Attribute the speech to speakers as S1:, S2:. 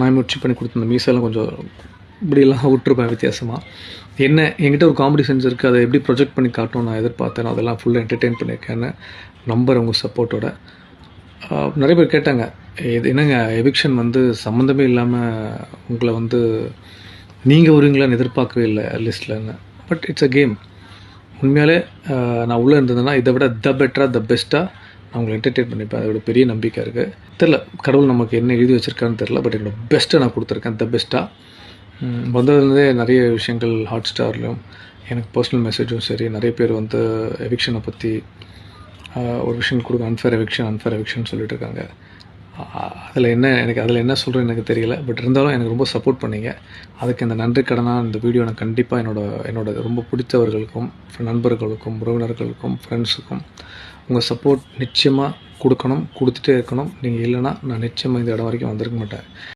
S1: மாய்முச்சி பண்ணி கொடுத்த மீசெல்லாம் கொஞ்சம் இப்படியெல்லாம் விட்டுருப்பேன் வித்தியாசமாக என்ன என்கிட்ட ஒரு காமெடி சென்ஸ் இருக்குது அதை எப்படி ப்ரொஜெக்ட் பண்ணி காட்டணும் நான் எதிர்பார்த்தேன். அதெல்லாம் ஃபுல்லாக என்டர்டெயின் பண்ணியிருக்கேன்னு நம்பர் உங்கள் சப்போர்ட்டோட நிறைய பேர் கேட்டாங்க இது என்னங்க எவிக்ஷன் வந்து சம்மந்தமே இல்லாமல் உங்களை வந்து நீங்கள் வருவீங்களான்னு எதிர்பார்க்கவே இல்லை லிஸ்ட்லன்னு பட் இட்ஸ் அ கேம் உண்மையாலே நான் உள்ளே இருந்ததுன்னா இதை விட த பெட்டராக த பெஸ்ட்டாக அவங்களை என்டர்டெயின் பண்ணிப்பேன். அதோட பெரிய நம்பிக்கை இருக்குது தெரில கடவுள் நமக்கு என்ன எழுதி வச்சுருக்கான்னு தெரில பட் என்னோட பெஸ்ட்டை நான் கொடுத்துருக்கேன். த பெஸ்ட்டாக வந்ததுலேருந்தே நிறைய விஷயங்கள் ஹாட் ஸ்டார்லையும் எனக்கு பர்சனல் மெசேஜும் சரி நிறைய பேர் வந்து எவிக்ஷனை பற்றி ஒரு விஷயம் கொடுக்க அன்ஃபேர் எவிக்ஷன் அன்ஃபேர் எவிக்ஷன் சொல்லிட்டு இருக்காங்க. அதில் என்ன எனக்கு அதில் என்ன சொல்கிறேன்னு எனக்கு தெரியல பட் இருந்தாலும் எனக்கு ரொம்ப சப்போர்ட் பண்ணீங்க. அதுக்கு இந்த நன்றி கடனாக இந்த வீடியோ நான் கண்டிப்பாக என்னோட என்னோட ரொம்ப பிடித்தவர்களுக்கும் நண்பர்களுக்கும் உறவினர்களுக்கும் ஃப்ரெண்ட்ஸுக்கும் உங்கள் சப்போர்ட் நிச்சயமாக கொடுக்கணும் கொடுத்துட்டே இருக்கணும். நீங்கள் இல்லைன்னா நான் நிச்சயமாக இந்த இடம் வரைக்கும் வந்திருக்க மாட்டேன்.